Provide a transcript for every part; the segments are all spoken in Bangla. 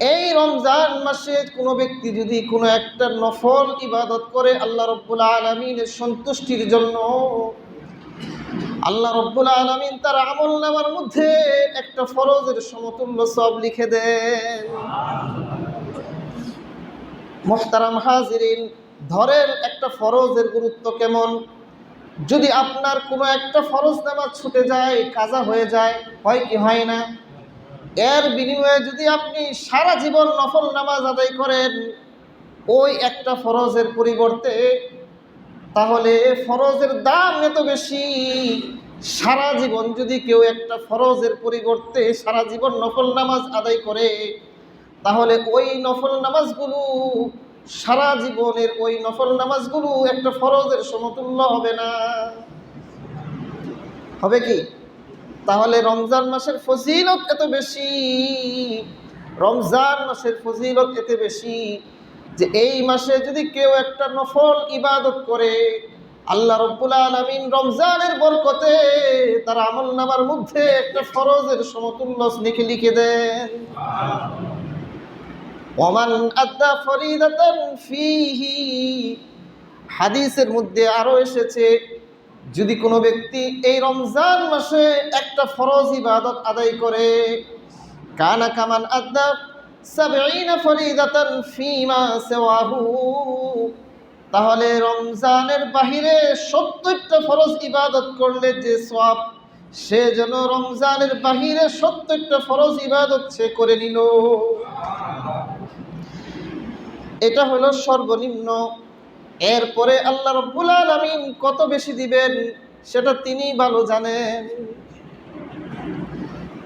এই রমজান মাসে কোনো ব্যক্তি যদি কোনো একটা নফল ইবাদত করে, আল্লাহ রব্বুল আলমিনের সন্তুষ্টির জন্য আল্লাহ রব্বুল আলমিন তার আমল নামার মধ্যে একটা ফরজের সমতুল্য সব লিখে দেন। মোহতারাম হাজিরিন, ধরেন একটা ফরজের গুরুত্ব কেমন? যদি আপনার কোনো একটা ফরজ নামাজ ছুটে যায়, কাজা হয়ে যায়, হয় কি হয় না? এর বিনিময়ে যদি আপনি সারা জীবন নফল নামাজ আদায় করেন, ওই একটা ফরজের পরিবর্তে, তাহলে ফরজের দাম এত বেশি। সারা জীবন যদি কেউ একটা ফরজের পরিবর্তে সারা জীবন নফল নামাজ আদায় করে, তাহলে ওই নফল নামাজগুলো, সারা জীবনের ওই নফল নামাজগুলো একটা ফরজের সমতুল্য হবে না। হবে কি? তাহলে রমজান মাসের ফজিলত এত বেশি। রমজান মাসের ফজিলত এত বেশি যে এই মাসে যদি কেউ একটা নফল ইবাদত করে, আল্লাহ রব্বুল আলমিন রমজানের বরকতে তার আমল নামার মধ্যে একটা ফরজের সমতুল্য লিখে লিখে দেন। ওমান আদা ফরিদাতান ফিহি। হাদিসের মধ্যে আরও এসেছে যদি কোনো ব্যক্তি এই রমজান মাসে একটা ফরজ ইবাদত আদায় করে, কানা কামান আদা সাবঈনা ফরিদাতান ফিমা সিওয়াহু, তাহলে রমজানের বাহিরে সত্তরটা ফরজ ইবাদত করলে যে সওয়াব, সে যেন রমজানের বাহিরে সত্তরটা ফরজ ইবাদত সে করে নিল। এটা হলো সর্বনিম্ন এরপরে আল্লাহ রব্বুল আলমিন কত বেশি দিবেন সেটা তিনি ভালো জানেন।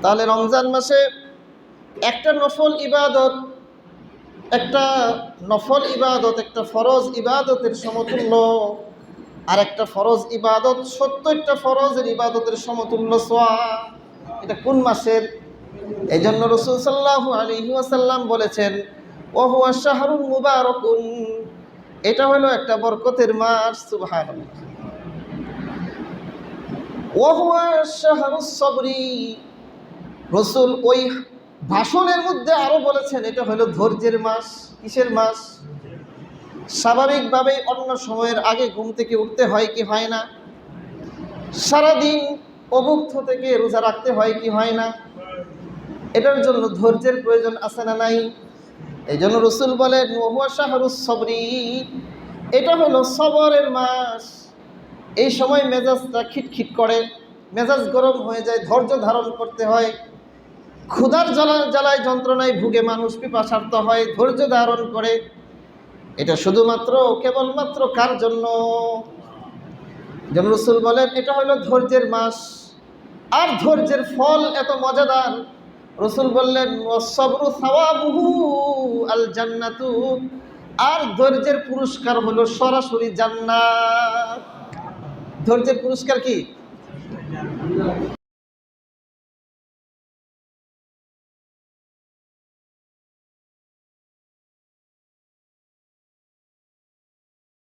তাহলে রমজান মাসে একটা নফল ইবাদত, একটা নফল ইবাদত, একটা ফরজ ইবাদতের সমতুল্য আর একটা ফরজ ইবাদত সত্তরটা ফরজের ইবাদতের সমতুল্য সোয়া এটা কোন মাসের? এই জন্য রসুল সাল্লাহ আলী ওয়াসাল্লাম বলেছেন, ওহুয়া শাহরুল মুবারকুন। এটা হলো একটা বরকতের মাস সুবহান সবরি। রসুল ওই ভাষণের মধ্যে আরও বলেছেন, এটা হলো ধৈর্যের মাস। কিসের মাস? স্বাভাবিকভাবে অন্য সময়ের আগে ঘুম থেকে উঠতে হয় কি হয় না? সারাদিন অভুক্ত থেকে রোজা রাখতে হয় কি হয় না? এটার জন্য ধৈর্যের প্রয়োজন আছে না নাই? এই জন্য রসুল বলেন এটা হলো সবরের মাস। এই সময় মেজাজটা খিটখিট করে, মেজাজ গরম হয়ে যায়, ধৈর্য ধারণ করতে হয়। ক্ষুধার জ্বালা, জ্বালায় যন্ত্রণায় ভুগে মানুষ, পিপাসার্থ হয়, ধৈর্য ধারণ করে। এটা শুধুমাত্র, কেবলমাত্র কার জন্য? যেন রসুল বলেন, এটা হলো ধৈর্যের মাস। আর ধৈর্যের ফল এত মজাদার রসুল বললেন আল জান্নাতু আর ধৈর্যের পুরস্কার হলো সরাসরি জান্নাত। ধৈর্যের পুরস্কার কি?